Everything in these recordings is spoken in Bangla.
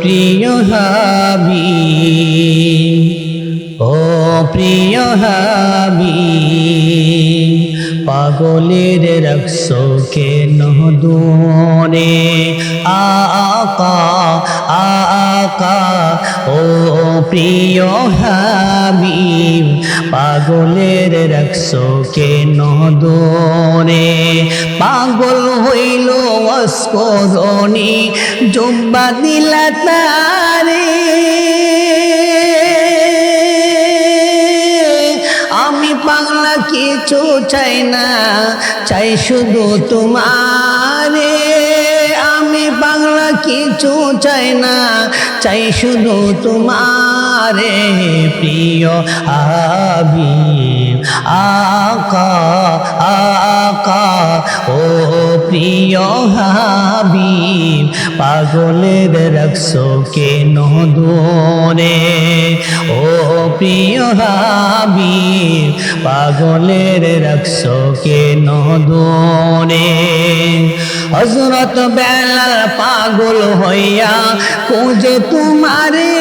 প্রিয় হাবি ও প্রিয় হাবি পাগলের রাখছো কেন দূরে আকা আকা ও, প্রিয় হাবিব, পাগলের রাখছো কেন দূরে পাগল হইল অস্করণী জুম্বা দিলা তারে। কিছু চাই না, চাই শুধু তোমারে। আমি পাগলা কিছু চাই না, চাই শুধু তোমারে, প্রিয় আবি আকা আকা, ও প্রিয় হাবিব, পাগলের রাখছো কেন দূরে? ও প্রিয় হাবিব পাগলের রাখছো কেন দূরে হজরত বেলাল পাগল হইয়া খুঁজে তোমারে।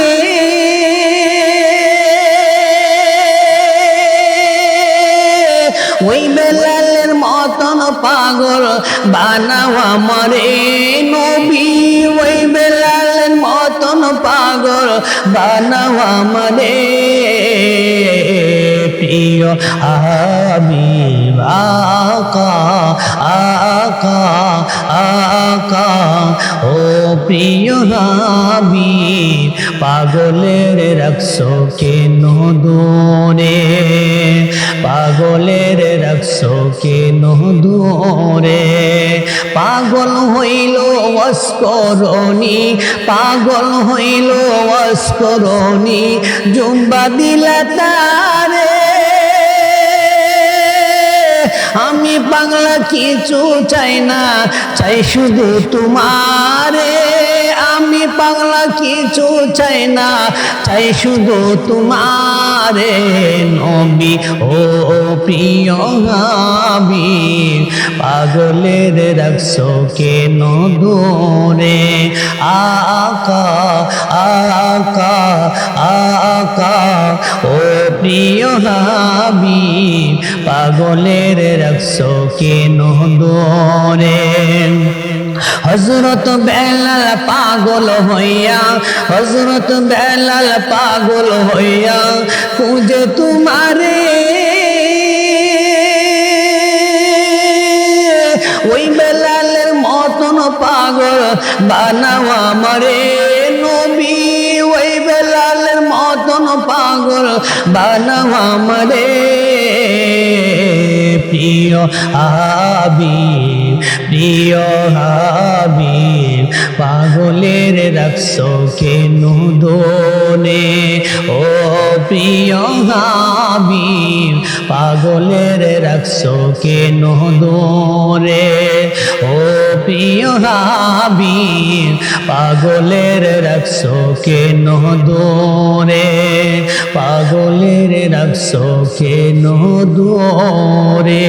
ওই বেলালের মতন পাগল বানাও আমারে নবী। ওই বেলালের মতন পাগল বানাও আমারে। হাবিব আকা আকা আকা। ও প্রিয় হাবিব পাগলের রাখছো কেন দূরে? পাগলের রাখছো কেন দূরে? পাগল হইল অস্করণী, পাগল হইল অস্করণী। জুম্বা দিলা তারে আমি বাংলা কিছু চাই না, চাই শুধু তোমারে। আমি বাংলা কিছু চাই না, চাই শুধু তোমারে। নবী, ও প্রিয় হাবি পাগলের রাখছো কেন দূরে আকা আকা আকা ও প্রিয় হাবি, পাগলের রাখছো কেন দূরে? হজরত বেলাল পাগল হইয়া হজরত বেলাল পাগল হইয়া খুঁজে তোমারে। ওই বেলালের মতন পাগল বানাও আমারে নবী। ওই বেলালের মতন পাগল বানাও আমারে। প্রিয় হাবি প্রিয় হাবি পাগলের রাখছো কেন দোনে ও প্রিয় হাবি পাগলের রাখছো কেন দোরে ও প্রিয় হাবি পাগলের রাখছো কেন দোরে পাগলের রাখছো কেন দোরে